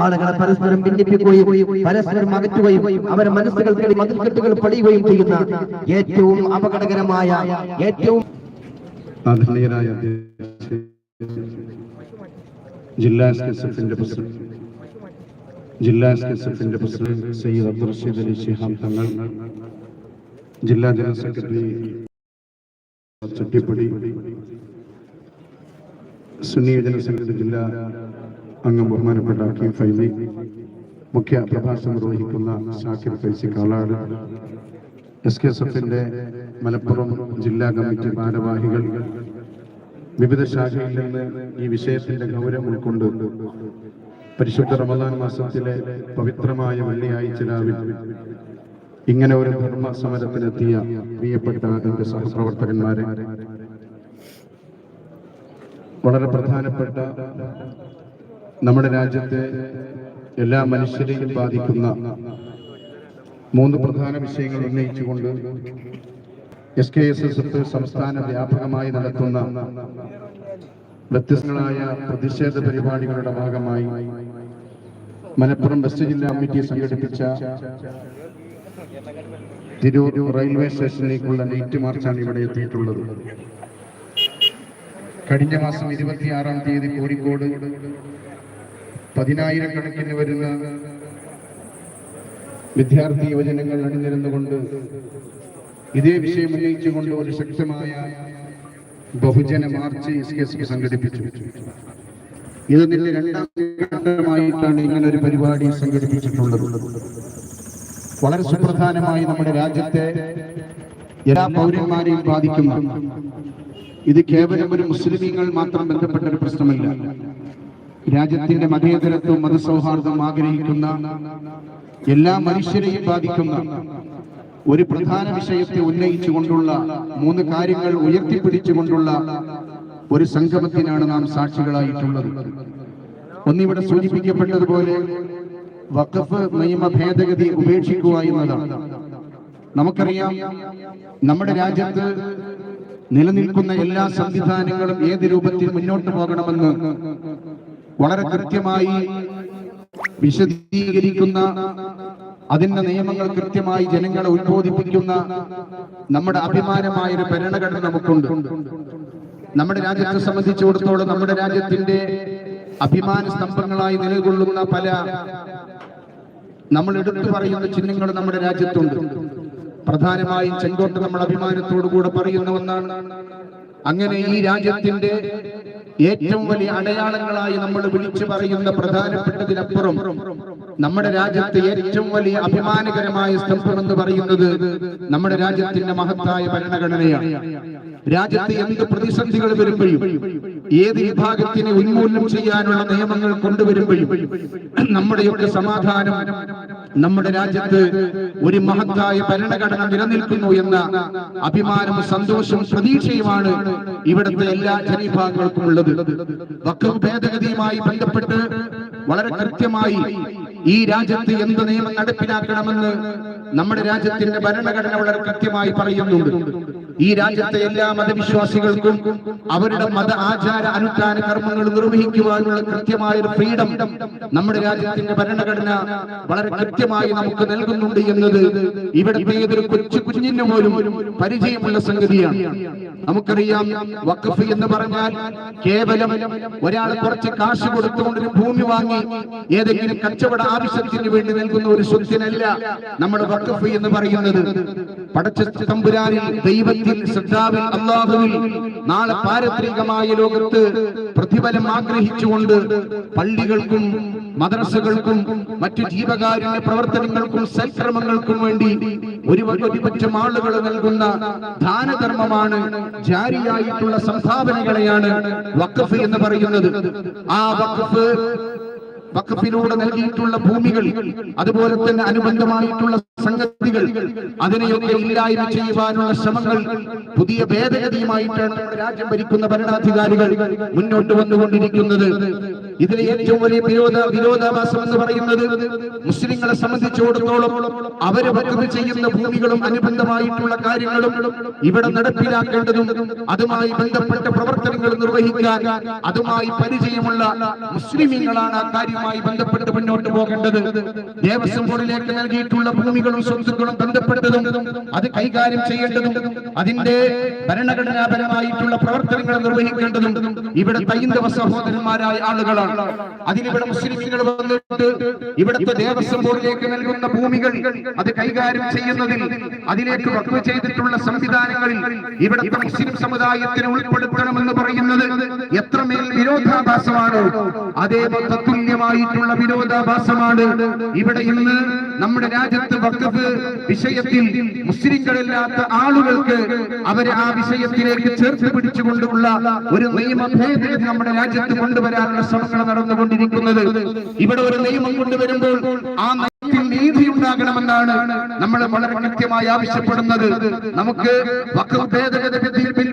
ആളുകളെ പരസ്പരം ഭിന്നിപ്പിക്കുകയും പരസ്പരം അകറ്റുകയും അവരെ മനസ്സുകൾക്കിടയിൽ മതിൽക്കെട്ടുകൾ പടിയുകയും ചെയ്യുന്ന ഏറ്റവും അപകടകരമായ ഏറ്റവും ആദരണീയനായ ജില്ലാ എസ് കെ എസ് എഫിന്റെ പ്രസിഡന്റ് ജില്ലാ എസ് കെ എസ് എഫിന്റെ പ്രസിഡന്റ് സയ്യിദ് അബ്ദുൾ റഷീദ് അലി ശിഹാബ് തങ്ങൾ ജില്ലാ general secretary Chattippadi Sunni general secretary ജില്ലാ അംഗം ബഹുമാനപ്പെട്ട അക്കീം ഫൈസി മുഖ്യ പ്രഭാഷണം നിർവഹിക്കുന്ന Shakir Faizy Kalad S K S Malappuram ജില്ലാ കമ്മിറ്റി ഭാരവാഹികൾ വിവിധ ശാഖയിൽ നിന്ന് ഈ വിഷയത്തിന്റെ ഗൗരവം ഉൾക്കൊണ്ട് പരിശുദ്ധ റമദാൻ മാസത്തിലെ പവിത്രമായ വെള്ളിയാഴ്ച രാവിലെ ഇങ്ങനെ ഒരു ധർമ്മ സമരത്തിനെത്തിയ പ്രിയപ്പെട്ട എന്റെ സഹപ്രവർത്തകന്മാരെ വളരെ പ്രധാനപ്പെട്ട നമ്മുടെ രാജ്യത്തെ എല്ലാ മനുഷ്യരെയും ബാധിക്കുന്ന മൂന്ന് പ്രധാന വിഷയങ്ങൾ ഉന്നയിച്ചുകൊണ്ട് S K S S F സംസ്ഥാന വ്യാപകമായി നടത്തുന്ന വ്യത്യസ്തങ്ങളായ പ്രതിഷേധ പരിപാടികളുടെ ഭാഗമായി മലപ്പുറം വെസ്റ്റ് ജില്ലാ കമ്മിറ്റി സംഘടിപ്പിച്ച തിരൂർ റെയിൽവേ സ്റ്റേഷനിലേക്കുള്ള നൈറ്റ് മാർച്ചാണ് ഇവിടെ എത്തിയിട്ടുള്ളത്. കഴിഞ്ഞ മാസം ഇരുപത്തിയാറാം തീയതി കോഴിക്കോട് പതിനായിരക്കണക്കിന് വരുന്ന വിദ്യാർത്ഥി യുവജനങ്ങൾ അണിനിരന്നുകൊണ്ട് ഇതേ വിഷയം ഉന്നയിച്ചുകൊണ്ട് ഒരു ശക്തമായ ബഹുജന മാർച്ച് എസ് കെ സംഘടിപ്പിച്ചു. ഇത് രണ്ടാം ഘട്ടമായിട്ടാണ് ഇങ്ങനെ ഒരു പരിപാടി സംഘടിപ്പിച്ചിട്ടുള്ളത്. വളരെ സുപ്രധാനമായി നമ്മുടെ രാജ്യത്തെ എല്ലാ പൗരന്മാരെയും ബാധിക്കുന്ന ഇത് കേവലം ഒരു മുസ്ലിമീങ്ങൾ മാത്രം ബന്ധപ്പെട്ട ഒരു പ്രശ്നമല്ല. രാജ്യത്തിന്റെ മതേതരത്വം മതസൗഹാർദ്ദം ആഗ്രഹിക്കുന്ന എല്ലാ മനുഷ്യരെയും ബാധിക്കുന്ന ഒരു പ്രധാന വിഷയത്തെ ഉന്നയിച്ചുകൊണ്ടുള്ള മൂന്ന് കാര്യങ്ങൾ ഉയർത്തിപ്പിടിച്ചുകൊണ്ടുള്ള ഒരു സംഗമത്തിനാണ് നാം സാക്ഷികളായിട്ടുള്ളത്. ഒന്നിവിടെ സൂചിപ്പിക്കപ്പെട്ടതുപോലെ വഖഫ് നിയമ ഭേദഗതി ഉപേക്ഷിക്കുക എന്നതാണ്. നമുക്കറിയാം നമ്മുടെ രാജ്യത്ത് നിലനിൽക്കുന്ന എല്ലാ സംവിധാനങ്ങളും ഏത് രൂപത്തിൽ മുന്നോട്ട് പോകണമെന്ന് വളരെ കൃത്യമായി വിശദീകരിക്കുന്ന അതിന്റെ നിയമങ്ങൾ കൃത്യമായി ജനങ്ങളെ ഉത്ബോധിപ്പിക്കുന്ന നമ്മുടെ അഭിമാനമായ ഒരു ഭരണഘടന നമുക്കുണ്ട്. നമ്മുടെ രാജ്യത്തെ സംബന്ധിച്ചിടത്തോളം നമ്മുടെ രാജ്യത്തിന്റെ അഭിമാന സ്തംഭങ്ങളായി നിലകൊള്ളുന്ന പല നമ്മൾ എടുത്തു പറയുന്ന ചിഹ്നങ്ങൾ നമ്മുടെ രാജ്യത്തുണ്ട്. പ്രധാനമായും ചെങ്കോട്ട നമ്മൾ അഭിമാനത്തോടു കൂടെ പറയുന്ന ഒന്നാണ്. അങ്ങനെ ഈ രാജ്യത്തിന്റെ ഏറ്റവും വലിയ അടയാളങ്ങളായി നമ്മൾ വിളിച്ചു പറയുന്ന പ്രധാനപ്പെട്ടതിനപ്പുറം നമ്മുടെ രാജ്യത്തെ ഏറ്റവും വലിയ അഭിമാനകരമായ സ്തംഭം എന്ന് പറയുന്നത് നമ്മുടെ രാജ്യത്തിന്റെ മഹത്തായ ഭരണഘടനയാണ്. രാജ്യത്ത് എന്ത് പ്രതിസന്ധികൾ വരുമ്പോഴും ഏത് വിഭാഗത്തിനെ ഉന്മൂലനം ചെയ്യാനുള്ള നിയമങ്ങൾ കൊണ്ടുവരുമ്പോഴും നമ്മുടെയൊക്കെ സമാധാനം നമ്മുടെ രാജ്യത്ത് ഒരു മഹത്തായ ഭരണഘടന നിലനിൽക്കുന്നു എന്ന അഭിമാനവും സന്തോഷവും പ്രതീക്ഷയുമാണ് ഇവിടുത്തെ എല്ലാ ജനവിഭാഗങ്ങൾക്കും ഉള്ളത്. വക്കവ് ഭേദഗതിയുമായി ബന്ധപ്പെട്ട് വളരെ കൃത്യമായി ഈ രാജ്യത്ത് എന്ത് നിയമം നടപ്പിലാക്കണമെന്ന് നമ്മുടെ രാജ്യത്തിന്റെ ഭരണഘടന വളരെ കൃത്യമായി പറയുന്നുണ്ട്. ഈ രാജ്യത്തെ എല്ലാ മതവിശ്വാസികൾക്കും അവരുടെ മത ആചാര അനുഷ്ഠാന കർമ്മങ്ങൾ നിർവഹിക്കുവാനുള്ള കൃത്യമായ ഒരു ഫ്രീഡം നമ്മുടെ രാജ്യത്തിന്റെ ഭരണഘടന വളരെ കൃത്യമായി നമുക്ക് നൽകുന്നുണ്ട് എന്നത് ഇവിടുത്തെ ഏതൊരു കൊച്ചു കുഞ്ഞിന് പോലും പരിചയമുള്ള സംഗതിയാണ്. നമുക്കറിയാം വഖഫ് എന്ന് പറഞ്ഞാൽ കേവലം ഒരാൾ കുറച്ച് കാശ് കൊടുത്തുകൊണ്ട് ഒരു ഭൂമി വാങ്ങി ഏതെങ്കിലും കച്ചവട ആവശ്യത്തിന് വേണ്ടി നൽകുന്ന ഒരു സ്വത്തിനല്ല നമ്മുടെ വക്കഫ് എന്ന് പറയുന്നത്. പടച്ച തമ്പുരാനിൽ ദൈവത്തിൽ ശ്രദ്ധാവിൽ അള്ളാഹുവിൽ നാളെ പാരത്രികമായ ലോകത്ത് പ്രതിഫലം ആഗ്രഹിച്ചുകൊണ്ട് പള്ളികൾക്കും മദ്രസകൾക്കും മറ്റു ജീവകാരുണ്യ പ്രവർത്തനങ്ങൾക്കും സൽക്രമങ്ങൾക്കും വേണ്ടി ഒരു ഒരുപറ്റം ആളുകൾ നൽകുന്ന ദാനധർമ്മമാണ് ജാരിയായിട്ടുള്ള സംഭാവനകളെയാണ് വക്കഫ് എന്ന് പറയുന്നത്. ആ വഖഫ് വഖഫിലൂടെ നൽകിയിട്ടുള്ള ഭൂമികൾ അതുപോലെ തന്നെ അനുബന്ധമായിട്ടുള്ള സംഗതികൾ അതിനെയൊക്കെ ഇല്ലായ്മ ചെയ്യുവാനുള്ള ശ്രമങ്ങൾ പുതിയ ഭേദഗതിയുമായിട്ടാണ് രാജ്യം ഭരിക്കുന്ന ഭരണാധികാരികൾ മുന്നോട്ട് വന്നുകൊണ്ടിരിക്കുന്നത്. ഇതിലെ ഏറ്റവും വലിയ വിരോധ വിരോധാഭാസം എന്ന് പറയുന്നത് മുസ്ലിങ്ങളെ സംബന്ധിച്ചിടത്തോളം അവർ വക്കഫ് ചെയ്യുന്ന ഭൂമികളും അനുബന്ധമായിട്ടുള്ള കാര്യങ്ങളും ഇവിടെ നടപ്പിലാക്കേണ്ടതും അതുമായി ബന്ധപ്പെട്ട പ്രവർത്തനങ്ങൾ നിർവഹിക്കാൻ അതുമായി പരിചയമുള്ള മുസ്ലിമീങ്ങളാണ് ആ കാര്യവുമായി ബന്ധപ്പെട്ട് മുന്നോട്ട് പോകേണ്ടത് ദേവസ്വം ബോർഡിലേക്ക് നൽകിയിട്ടുള്ള ഭൂമികളും സ്വത്തുക്കളും ബന്ധപ്പെട്ടതും അത് കൈകാര്യം ചെയ്യേണ്ടതും അതിന്റെ ഭരണഘടനാപരമായിട്ടുള്ള പ്രവർത്തനങ്ങൾ നിർവഹിക്കേണ്ടതും ഇവിടെ തൈന്ദവ സഹോദരന്മാരായ ആളുകളാണ്. അതിലിവിടെ മുസ്ലിമുകൾ വന്നിട്ട് ഇവിടുത്തെ ദേവസ്വം ബോർഡിലേക്ക് നൽകുന്ന ഭൂമികൾ അത് കൈകാര്യം ചെയ്യുന്നതിൽ അതിലേക്ക് വക്കഫ് ചെയ്തിട്ടുള്ള സംവിധാനങ്ങളിൽ ഇവിടുത്തെ മുസ്ലിം സമുദായത്തിന് ഉൾപ്പെടുത്തണമെന്ന് പറയുന്നത് എത്രമേൽ വിരോധാഭാസമാണ് അതേ തത്തുല്യമായിട്ടുള്ള വിരോധാഭാസമാണ്. ഇവിടെ ഇന്ന് നമ്മുടെ രാജ്യത്ത് വക്കത്ത് വിഷയത്തിൽ മുസ്ലിങ്ങളില്ലാത്ത ആളുകൾക്ക് അവരെ ആ വിഷയത്തിലേക്ക് ചേർത്ത് പിടിച്ചുകൊണ്ടുള്ള ഒരു നിയമ ഭേദഗതി നമ്മുടെ രാജ്യത്ത് കൊണ്ടുവരാനുള്ള ശ്രമങ്ങൾ നടന്നുകൊണ്ടിരിക്കുന്നത്. ഇവിടെ ഒരു നിയമം കൊണ്ടുവരുമ്പോൾ ആ നീതി ഉണ്ടാകണമെന്നാണ് നമ്മൾ വളരെ കൃത്യമായി ആവശ്യപ്പെടുന്നത്. നമുക്ക്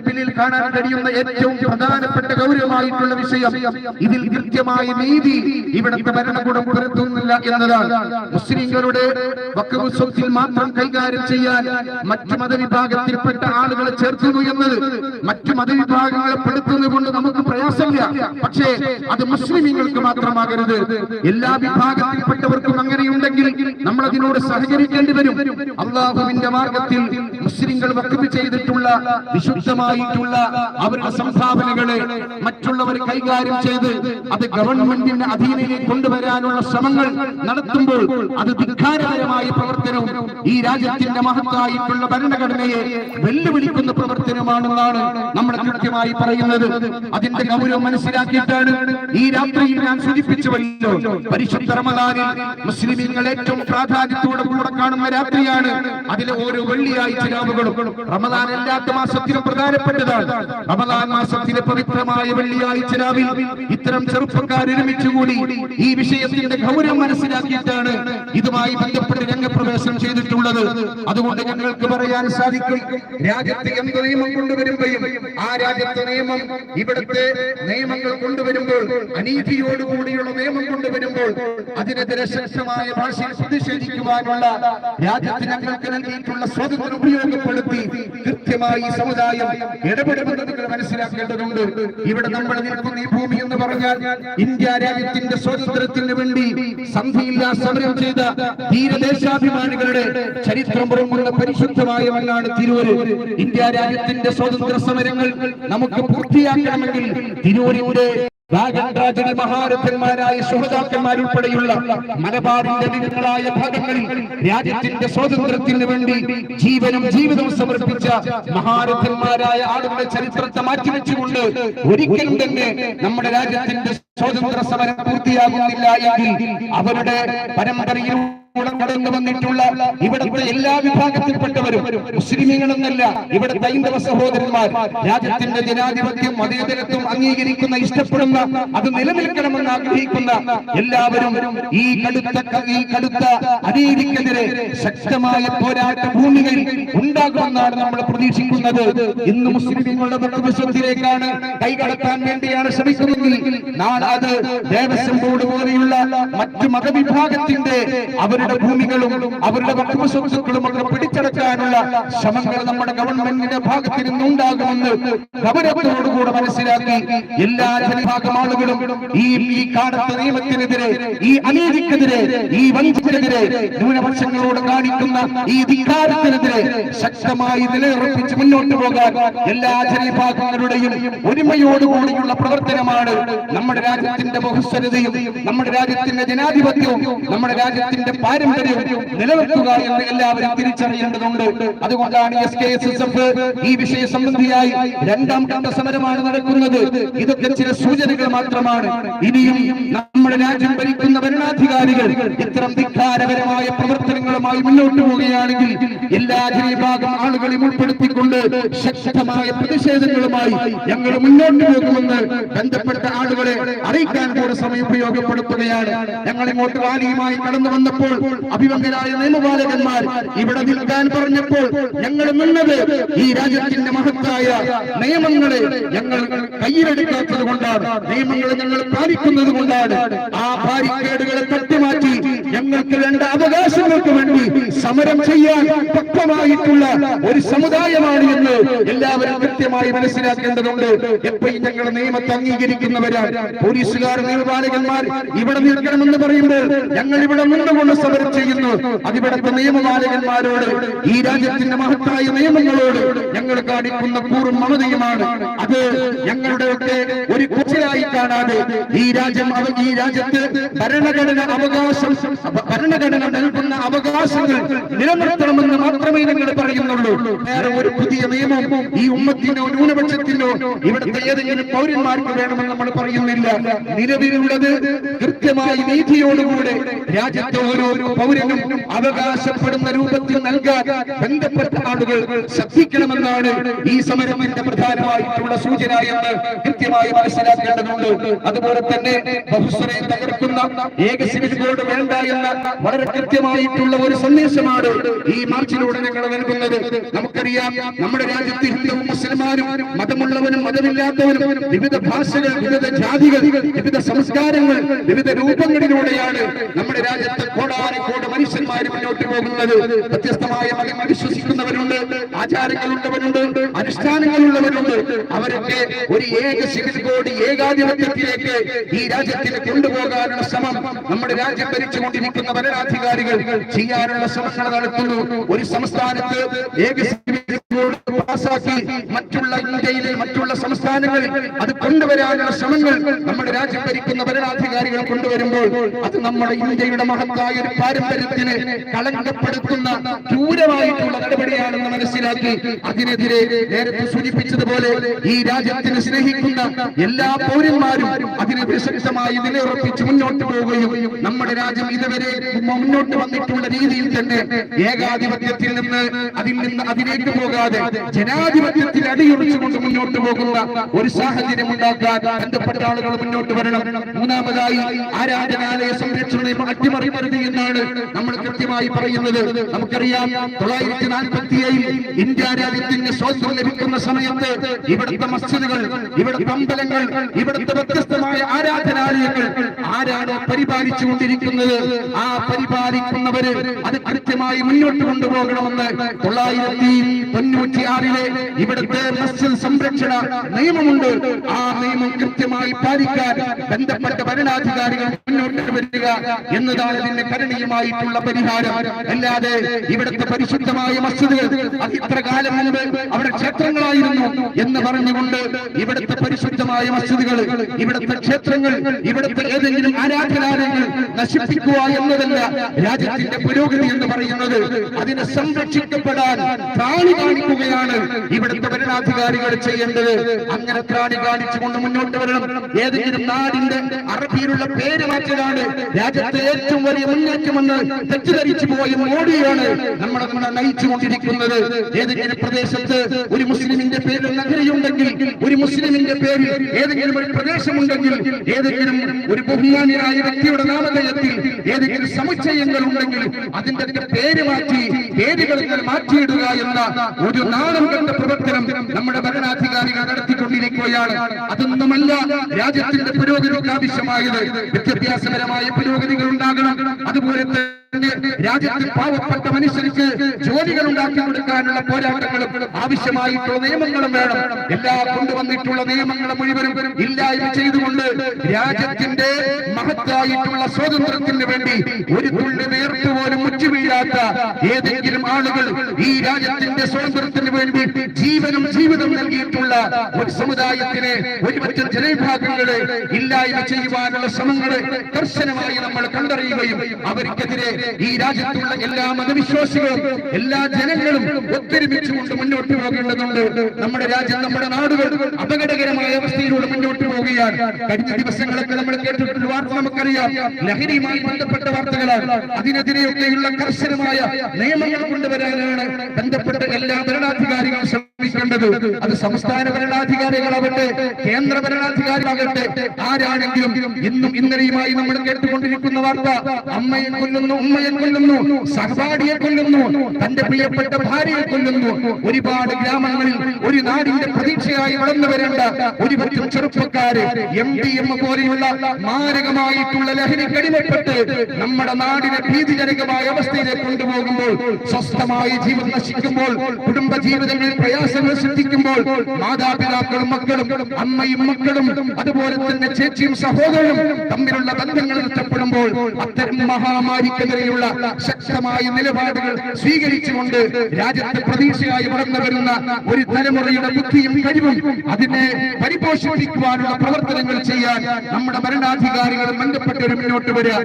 ബിൽ- കാണാൻ കഴിയുന്ന ഏറ്റവും പ്രധാനപ്പെട്ട ഗൗരവമായിട്ടുള്ള വിഷയം ഇതിൽ കൃത്യമായ നീതി ഇവിടുത്തെ ഭരണകൂടം പുലർത്തുന്നില്ല എന്നതാണ്. മുസ്ലിങ്ങളുടെ വഖഫ് മാത്രം കൈകാര്യം ചെയ്യാൻ മറ്റു മതവിഭാഗത്തിൽപ്പെട്ട ആളുകളെ ചേർക്കുന്നു എന്നത് മറ്റു മതവിഭാഗങ്ങളെ പെടുത്തുന്നത് കൊണ്ട് നമുക്ക് പ്രയാസമില്ല. പക്ഷേ അത് മുസ്ലിമീങ്ങൾക്ക് മാത്രമാകരുത്. എല്ലാ വിഭാഗത്തിൽപ്പെട്ടവർക്കും അങ്ങനെയുണ്ടെങ്കിൽ നമ്മൾ അതിനോട് സഹകരിക്കേണ്ടി വരും. അള്ളാഹുവിന്റെ മാർഗത്തിൽ മുസ്ലിങ്ങൾ വക്കുപ്പ് ചെയ്തിട്ടുള്ള വിശുദ്ധമായിട്ടുള്ള അവരുടെ സംഭാവനകളെ മറ്റുള്ളവർ കൈകാര്യം ചെയ്ത് അത് ഗവൺമെന്റിന്റെ അധീനയിൽ കൊണ്ടുവരാനുള്ള ശ്രമങ്ങൾ നടത്തുമ്പോൾ അത് ധിക്കാരപരമായ പ്രവർത്തനവും ഈ രാജ്യത്തിന്റെ മഹത്തായിട്ടുള്ള ഭരണഘടനയെ വെല്ലുവിളിക്കുന്ന പ്രവർത്തനമാണെന്നാണ് നമ്മൾ കൃത്യമായി പറയുന്നത്. അതിന്റെ ഗൗരവം മനസ്സിലാക്കിയിട്ടാണ് ഈ രാത്രിയിൽ ഞാൻ സൂചിപ്പിച്ചുവല്ലോ പരിശുദ്ധ റമദാനിൽ മുസ്ലിമീങ്ങൾ ഏറ്റവും പ്രാധാന്യത്തോടെ കൂടെ കാണുന്ന രാത്രിയാണ്. അതിലെ ഓരോ വെള്ളിയാഴ്ച രാവുകളും. റമദാൻ അല്ലാത്ത മാസത്തിലും പ്രധാനപ്പെട്ടതാണ്. റമദാൻ മാസത്തിലെ പവിത്രമായ വെള്ളിയാഴ്ച രാവിൽ ഇത്തരം ചെറുപ്പക്കാർ ഒരുമിച്ചുകൂടി ഈ വിഷയത്തിന്റെ ഗൗരവം മനസ്സിലാക്കിയിട്ടാണ് ഇതുമായി ബന്ധപ്പെട്ട് രംഗപ്രവേശനം ചെയ്തിട്ടുള്ളത്. അതുകൊണ്ട് ഞങ്ങൾക്ക് പറയാൻ സാധിക്കും രാജ്യത്ത് എന്ത് നിയമം കൊണ്ടുവരുമ്പോഴും ആ രാജ്യത്തെ നിയമം ഇവിടുത്തെ നിയമങ്ങൾ കൊണ്ടുവരുമ്പോൾ അനീതിയോടുകൂടിയുള്ള നിയമം കൊണ്ടുവരുമ്പോൾ അതിനെതിരെ ശക്തമായ ഭാഷയിൽ പ്രതിഷേധിക്കുവാനുള്ള രാജ്യത്ത് ഞങ്ങൾക്ക് നൽകിയിട്ടുള്ള സ്വാതന്ത്ര്യം ഉപയോഗപ്പെടുത്തി കൃത്യമായി സമുദായം ഇടപെടുമെന്ന് നിങ്ങൾ മനസ്സിലാക്കേണ്ടതുണ്ട്. ഇവിടെ നമ്മൾ നിൽക്കുന്ന ഈ ഭൂമി എന്ന് പറഞ്ഞാൽ ഇന്ത്യ രാജ്യത്തിന്റെ സ്വാതന്ത്ര്യത്തിന് വേണ്ടി സന്ധിയില്ലാ സമരം ചെയ്ത ധീരദേശാഭിമാനികളുടെ ചരിത്രം പുറമുള്ള പരിശുദ്ധമായ മണ്ണാണ് തിരൂര്. ഇന്ത്യ രാജ്യത്തിന്റെ സ്വാതന്ത്ര്യ സമരങ്ങൾ നമുക്ക് പൂർത്തിയാക്കണമെങ്കിൽ തിരൂരിന്റെ വാഗൺ ട്രാജഡി മഹാരഥന്മാരായ സുഹൃതാക്കന്മാരുൾപ്പെടെയുള്ള മലബാറിന്റെ വിവിധങ്ങളായ ഭാഗങ്ങളിൽ രാജ്യത്തിന്റെ സ്വാതന്ത്ര്യത്തിന് വേണ്ടി ജീവനും ജീവിതവും സമർപ്പിച്ച മഹാരഥന്മാരായ ആളുകളുടെ ചരിത്രത്തെ മാറ്റി വെച്ചുകൊണ്ട് ഒരിക്കലും തന്നെ നമ്മുടെ രാജ്യത്തിന്റെ സ്വാതന്ത്ര്യ സമരം പൂർത്തിയാകുന്നില്ല എങ്കിൽ അവരുടെ പരമ്പരയിൽ കടന്നു വന്നിട്ടുള്ള ഇവിടുത്തെ എല്ലാ വിഭാഗത്തിൽപ്പെട്ടവരും മുസ്ലിമീങ്ങളെന്നല്ല ഇവിടെ ഹൈന്ദവ സഹോദരന്മാർ. രാജ്യത്തിന്റെ ജനാധിപത്യം മതേതരത്വം അംഗീകരിക്കുന്ന ഇഷ്ടപ്പെടുന്ന അത് നിലനിൽക്കണമെന്ന് ആഗ്രഹിക്കുന്ന എല്ലാവരും ഈ കടുത്ത ഈ കടുത്ത അനീതിക്കെതിരെ ശക്തമായ പോരാട്ട ഭൂമികൾ ഉണ്ടാകുമെന്നാണ് നമ്മൾ പ്രതീക്ഷിക്കുന്നത്. ഇന്ന് മുസ്ലിമീങ്ങളുടെ വൃത്തവിശ്വത്തിലേക്കാണ് കൈകടത്താൻ വേണ്ടിയാണ് ശ്രമിക്കുന്നതെങ്കിൽ നാളെ അത് ദേവസ്വം ബോർഡ് പോലെയുള്ള മറ്റു മതവിഭാഗത്തിന്റെ അവരുടെ ഭൂമികളും അവരുടെ വകുപ്പ് സ്വത്തുക്കളും ഒക്കെ പിടിച്ചെടുക്കാനുള്ള ശ്രമങ്ങൾ നമ്മുടെ ഗവൺമെന്റിന്റെ ഭാഗത്ത് നിന്നുണ്ടാകുമെന്ന് ഗൗരവത്തോടുകൂടെ മനസ്സിലാക്കി എല്ലാ ജനവിഭാഗം ആളുകളും ഈ ഈ കാടത്ത നിയമത്തിനെതിരെ ഈ അനീതിക്കെതിരെ ഈ വഞ്ചിക്കെതിരെ ന്യൂനപക്ഷങ്ങളോട് കാണിക്കുന്ന ഈ ധിക്കാരത്തിനെതിരെ ശക്തമായി നിലയുറപ്പിച്ച് മുന്നോട്ട് പോകാൻ എല്ലാ ജനവിഭാഗങ്ങളുടെയും ഒരുമയോടുകൂടിയുള്ള പ്രവർത്തനമാണ് നമ്മുടെ രാജ്യത്തിന്റെ ബഹുസ്വരതയും നമ്മുടെ രാജ്യത്തിന്റെ ജനാധിപത്യവും നമ്മുടെ രാജ്യത്തിന്റെ പാരമ്പര്യവും നിലനിർത്തുക എന്ന് എല്ലാവരും തിരിച്ചറിയേണ്ടതുണ്ട്. അതുകൊണ്ടാണ് S K S S F ഈ വിഷയ സംബന്ധിയായി രണ്ടാം ഘട്ട സമരമാണ് നടക്കുന്നത്. ഇതൊക്കെ ചില സൂചനകൾ മാത്രമാണ്. ഇനിയും നമ്മുടെ രാജ്യം ഭരിക്കുന്ന ഭരണാധികാരികൾ ഇത്തരം ധിക്കാരപരമായ പ്രവർത്തനങ്ങളുമായി മുന്നോട്ട് പോവുകയാണെങ്കിൽ എല്ലാ ജനവിഭാഗം ആളുകളെയും ഉൾപ്പെടുത്തിക്കൊണ്ട് ശക്തമായ പ്രതിഷേധങ്ങളുമായി ഞങ്ങൾ മുന്നോട്ട് പോകുമെന്ന് ബന്ധപ്പെട്ട ആളുകളെ അറിയിക്കാൻ കൂടെ സമയം ഉപയോഗപ്പെടുത്തുകയാണ്. ഞങ്ങൾ ഇങ്ങോട്ട് റാലിയുമായി കടന്നു വന്നപ്പോൾ അഭിമന്യരായ നിയമപാലകന്മാർ ഇവിടെ നിൽക്കാൻ പറഞ്ഞപ്പോൾ ഞങ്ങൾ നിന്നത് ഈ രാജ്യത്തിന്റെ മഹത്തായ നിയമങ്ങളെ ഞങ്ങൾ കയ്യിലെടുക്കാത്തത് കൊണ്ടാണ്. നിയമങ്ങളെ ഞങ്ങൾ പാലിക്കുന്നത് കൊണ്ടാണ്. ആ ബാരിക്കേഡുകളെ തട്ടിമാറ്റി ഞങ്ങൾക്ക് വേണ്ട അവകാശങ്ങൾക്ക് വേണ്ടി സമരം ചെയ്യാൻ പക്വമായിട്ടുള്ള ഒരു സമുദായമാണ് എന്ന് എല്ലാവരും കൃത്യമായി മനസ്സിലാക്കേണ്ടതുണ്ട്. എപ്പോഴും ഞങ്ങൾ നിയമത്തെ അംഗീകരിക്കുന്നവരാണ്. പോലീസുകാർ നിയമപാലകന്മാർ ഇവിടെ നിൽക്കണമെന്ന് പറയുമ്പോൾ ഞങ്ങൾ ഇവിടെ നിന്നുകൊണ്ട് സമരം ചെയ്യുന്നു. അതിവിടത്തെ നിയമപാലകന്മാരോട് ഈ രാജ്യത്തിന്റെ മഹത്തായ നിയമങ്ങളോട് ഞങ്ങൾ കാണിക്കുന്ന കൂറും മമതയുമാണ്. അത് ഞങ്ങളുടെ ഒക്കെ ഒരു കുച്ചിലായി കാണാതെ ഈ രാജ്യം ഈ രാജ്യത്ത് ഭരണഘടന അവകാശം ഭരണഘടന നൽകുന്ന അവകാശങ്ങൾ നിലനിർത്തണമെന്ന് മാത്രമേ ഞങ്ങൾ പറയുന്നുള്ളൂ. വേറെ ഒരു പുതിയ നിയമം ഈ ഉമ്മത്തിനോ ന്യൂനപക്ഷത്തിനോ ഇവിടുത്തെ ഏതെങ്കിലും പൗരന്മാർക്ക് വേണമെന്ന് നമ്മൾ പറയുന്നില്ല. നിലവിലുള്ളത് കൃത്യമായി നീതിയോടുകൂടെ രാജ്യത്തെ ഓരോ പൗരനും അവകാശപ്പെടുന്ന രൂപത്തിൽ നൽകാൻ ബന്ധപ്പെട്ട ആളുകൾ ശ്രദ്ധിക്കണമെന്നാണ് ഈ സമരത്തിന്റെ പ്രധാനമായിട്ടുള്ള സൂചന എന്ന് കൃത്യമായി മനസ്സിലാക്കേണ്ടതുണ്ട്. അതുപോലെ തന്നെ ബഹുസ്വരെ തകർക്കുന്ന ഏക സിവിൽ വേണ്ട എന്ന വളരെ കൃത്യമായിട്ടുള്ള ഒരു സന്ദേശമാണ് ഈ മാർച്ചിലൂടെ ഞങ്ങൾ നൽകുന്നത്. നമുക്കറിയാം നമ്മുടെ രാജ്യത്ത് ഹിന്ദുവും മുസ്ലിമാനും മതമുള്ളവനും മതമില്ലാത്തവനും വിവിധ ഭാഷകൾ വിവിധ ജാതികൾ വിവിധ സംസ്കാരങ്ങൾ വിവിധ രൂപങ്ങളിലൂടെയാണ് നമ്മുടെ രാജ്യത്ത് കോടാനുകോട് മനുഷ്യന്മാർ മുന്നോട്ട് പോകുന്നത്? വ്യത്യസ്തമായ മതങ്ങൾ വിശ്വസിക്കുന്നവരുണ്ട് ആചാരങ്ങളുള്ളവരുണ്ട് അനുഷ്ഠാനങ്ങളുള്ളവരുണ്ട്. അവരൊക്കെ ഒരു ഏക കോഡ് ഏകാധിപത്യത്തിലേക്ക് ഈ രാജ്യത്തിന് കൊണ്ടുപോകാനുള്ള ശ്രമം നമ്മുടെ രാജ്യം ഭരിച്ചുകൊണ്ടിരിക്കുന്ന ഭരണാധികാരികൾ ചെയ്യാനുള്ള ശ്രമങ്ങൾ നടത്തുന്നു. ഒരു സംസ്ഥാനത്ത് ഏക കോഡ് പാസാക്കി മറ്റുള്ള ഇന്ത്യയിലെ മറ്റുള്ള സംസ്ഥാനങ്ങളിൽ അത് കൊണ്ടുവരാനുള്ള ശ്രമങ്ങൾ നമ്മുടെ രാജ്യം ഭരിക്കുന്ന ഭരണാധികാരികൾ കൊണ്ടുവരുമ്പോൾ അത് നമ്മുടെ ഇന്ത്യയുടെ മഹത്തായ ഒരു പാരമ്പര്യത്തിന് കളങ്കപ്പെടുത്തുന്ന ക്രൂരമായിട്ടുള്ള നടപടിയാണെന്ന് മനസ്സിലാക്കി അതിനെതിരെ നേരത്തെ സൂചിപ്പിച്ചതുപോലെ ഈ രാജ്യത്തിന് സ്നേഹിക്കുന്ന എല്ലാ പൗരന്മാരും അതിനെതിരെ ശക്തമായി നിലയുറപ്പിച്ച് മുന്നോട്ട് പോവുകയും നമ്മുടെ രാജ്യം ഇതുവരെ മുന്നോട്ട് വന്നിട്ടുള്ള രീതിയിൽ തന്നെ ഏകാധിപത്യത്തിൽ നിന്ന് അതിൽ നിന്ന് അതിലേക്ക് പോകാതെ ജനാധിപത്യത്തിൽ അടിയുറച്ചുകൊണ്ട് മുന്നോട്ട് പോകുന്ന ഒരു സാഹചര്യം ഉണ്ടാക്കാൻ ബന്ധപ്പെട്ട ആളുകൾ മുന്നോട്ട് വരണം. മൂന്നാമതായി ആരാധനാലയ സംരക്ഷണം അട്ടിമറിമരുത് എന്നാണ് നമ്മൾ കൃത്യമായി പറയുന്നത്. നമുക്കറിയാം തൊള്ളായിരത്തി നാൽപ്പത്തി ഏഴിൽ ഇന്ത്യ രാജ്യത്തിന് സ്വാതന്ത്ര്യം ലഭിക്കുന്ന സമയത്ത് ഇവിടുത്തെ മസ്ജിദുകൾ ഇവിടുത്തെ അമ്പലങ്ങൾ ഇവിടുത്തെ വ്യത്യസ്തമായ ആരാധനാലയങ്ങൾ ആരാണ് പരിപാലിച്ചുകൊണ്ടിരിക്കുന്നത്? ആ പരിപാലിക്കുന്നവര് അത് കൃത്യമായി മുന്നോട്ട് കൊണ്ടുപോകണമെന്ന് തൊള്ളായിരത്തി തൊണ്ണൂറ്റി ആറിലെ ഇവിടുത്തെ മസ്ജിദ് സംരക്ഷണ നിയമമുണ്ട്. ആ നിയമം കൃത്യമായി പാലിക്കാൻ ബന്ധപ്പെട്ട ഭരണാധികാരികൾ മുന്നോട്ട് വരിക എന്നതാണ് ഇതിന്റെ കരണീയമായിട്ടുള്ള പരിഹാരം. അല്ലാതെ ഇവിടുത്തെ പരിശുദ്ധമായ മസ്ജിദുകൾ അത് ഇത്ര കാലം മുൻപ് അവിടെ ക്ഷേത്രങ്ങളായിരുന്നു എന്ന് പറഞ്ഞുകൊണ്ട് ഇവിടുത്തെ പരിശുദ്ധമായ മസ്ജിദുകൾ ഇവിടുത്തെ ക്ഷേത്രങ്ങൾ ഇവിടുത്തെ ഏതെങ്കിലും ആരാധനാലയങ്ങൾ നശിപ്പിക്കുക എന്നതല്ല രാജ്യത്തിന്റെ പുരോഗതി എന്ന് പറയുന്നത്. അതിനെ സംരക്ഷിക്കപ്പെടാൻ താളി കാണിക്കുകയാണ് ഇവിടുത്തെ ഭരണാധികാരികൾ ചെയ്യേണ്ടത് അങ്ങനെ ത്രാണി കാണിച്ചുകൊണ്ട് മുന്നോട്ട് വരണം. ഏതെങ്കിലും നാടിന്റെ അറബിയിലുള്ള പേര് മാറ്റലാണ് രാജ്യത്തെ ഏറ്റവും വലിയ മുന്നേറ്റമെന്ന് തെറ്റിദ്ധരിച്ചു പോയ മോഡിയാണ് നമ്മളെ നമ്മളെ നയിച്ചുകൊണ്ടിരിക്കുന്നത്. ഏതെങ്കിലും പ്രദേശത്ത് ഒരു മുസ്ലിമിന്റെ പേരിൽ നഗരിയുണ്ടെങ്കിൽ ഒരു മുസ്ലിമിന്റെ പേരിൽ ഏതെങ്കിലും ഒരു പ്രദേശമുണ്ടെങ്കിൽ ഏതെങ്കിലും ഒരു ബഹുമാനിയായ വ്യക്തിയുടെ നാമധേയത്തിൽ ഏതെങ്കിലും സമുച്ചയങ്ങൾ ഉണ്ടെങ്കിൽ അതിന്റെ പേര് മാറ്റി പേരുകൾ മാറ്റിയിടുക എന്ന ഒരു നാണം കണ്ട പ്രവർത്തനം നമ്മുടെ ഭരണാധികാരികൾ നടത്തിക്കൊണ്ടിരിക്കുകയാണ്. അതൊന്നുമല്ല രാജ്യത്തിന്റെ പുരോഗതിക്ക് ആവശ്യമായത്. വിദ്യാഭ്യാസപരമായ പുരോഗതികൾ ഉണ്ടാകണം. അതുപോലെ തന്നെ രാജ്യത്തിൽ പാവപ്പെട്ട മനുഷ്യർക്ക് ജോലികൾ ഉണ്ടാക്കി കൊടുക്കാനുള്ള പോരാട്ടങ്ങളും ആവശ്യമായിട്ടുള്ള നിയമങ്ങളും വേണം. എല്ലാ കൊണ്ടുവന്നിട്ടുള്ള നിയമങ്ങളെ മുഴുവനും ഇല്ലായ്മ ചെയ്തുകൊണ്ട് രാജ്യത്തിന്റെ മഹത്തായിട്ടുള്ള സ്വാതന്ത്ര്യത്തിന് വേണ്ടി ഒരു തുള്ളി നേർത്തു പോലും മുറ്റുവീഴാത്ത ഏതെങ്കിലും ആളുകൾ ഈ രാജ്യത്തിന്റെ സ്വാതന്ത്ര്യത്തിന് വേണ്ടി ജീവനും ജീവിതം നൽകിയിട്ടുള്ള ഒരു സമുദായത്തിന് ഒരുപറ്റം ജനവിഭാഗങ്ങളെ ഇല്ലായ്മ ചെയ്യുവാനുള്ള ശ്രമങ്ങളെ കർശനമായി നമ്മൾ കണ്ടറിയുകയും അവർക്കെതിരെ ഈ രാജ്യത്തുള്ള എല്ലാ മതവിശ്വാസികളും എല്ലാ ജനങ്ങളും ഒത്തൊരുമിച്ചുകൊണ്ട് മുന്നോട്ട് പോകേണ്ടതുണ്ട്. നമ്മുടെ രാജ്യം നമ്മുടെ നാടുകൾ അപകടകരമായ അവസ്ഥയിലൂടെ മുന്നോട്ട് പോവുകയാണ്. കഴിഞ്ഞ ദിവസങ്ങളൊക്കെ നമ്മൾ കേട്ടിട്ടുള്ള വാർത്ത നമുക്കറിയാം. ലഹരിയുമായി ബന്ധപ്പെട്ട വാർത്തകളാണ്. അതിനെതിരെയൊക്കെയുള്ള കർശനമായ നിയമങ്ങൾ കൊണ്ടുവരാനാണ് ബന്ധപ്പെട്ട എല്ലാ ഭരണാധികാരികളും ശ്രമിക്കേണ്ടത്. അത് സംസ്ഥാന ഭരണാധികാരികളാവട്ടെ കേന്ദ്ര ഭരണാധികാരികളാകട്ടെ ആരാണെങ്കിലും ഇന്നും ഇന്നലെയുമായി നമ്മൾ കേട്ടുകൊണ്ടിരിക്കുന്ന വാർത്ത അമ്മയെ കൊല്ലുന്നു ഉമ്മയെ കൊല്ലുന്നു സഹപാഠിയെ കൊല്ലുന്നു തന്റെ പ്രിയപ്പെട്ട ഭാര്യയെ കൊല്ലുന്നു. ഒരുപാട് ഗ്രാമങ്ങളിൽ ഒരു നാടിന്റെ പ്രതീക്ഷയായി വളർന്നു ഒരു പറ്റും ചെറുപ്പക്കാര് എം ഡി എം പോലെയുള്ള മാരകമായിട്ടുള്ള ലഹരി കടിമപ്പെട്ട് നമ്മുടെ നാടിനെ ഭീതിജനകമായ അവസ്ഥയിലേക്ക് കൊണ്ടുപോകുമ്പോൾ സ്വസ്ഥമായി ജീവിതം നശിക്കുമ്പോൾ കുടുംബ ജീവിതങ്ങളിൽ പ്രയാസങ്ങൾ സൃഷ്ടിക്കുമ്പോൾ മാതാപിതാക്കളും മക്കളും അമ്മയും മക്കളും അതുപോലെ തന്നെ ചേച്ചിയും സഹോദരനും തമ്മിലുള്ള ബന്ധങ്ങൾ നഷ്ടപ്പെടുമ്പോൾ അത്തരം മഹാമാരിക്കെതിരെയുള്ള ശക്തമായ നിലപാടുകൾ സ്വീകരിച്ചുകൊണ്ട് രാജ്യത്തെ പ്രതീക്ഷയായി വളർന്നു വരുന്ന ഒരു തലമുറയുടെ ബുദ്ധിയും കഴിവും അതിനെ പരിപോഷിപ്പിക്കുവാനുള്ള പ്രവർത്തനങ്ങൾ ചെയ്യാൻ നമ്മുടെ ഭരണാധികാരികളും ബന്ധപ്പെട്ടവർ മുന്നോട്ട് വരിക.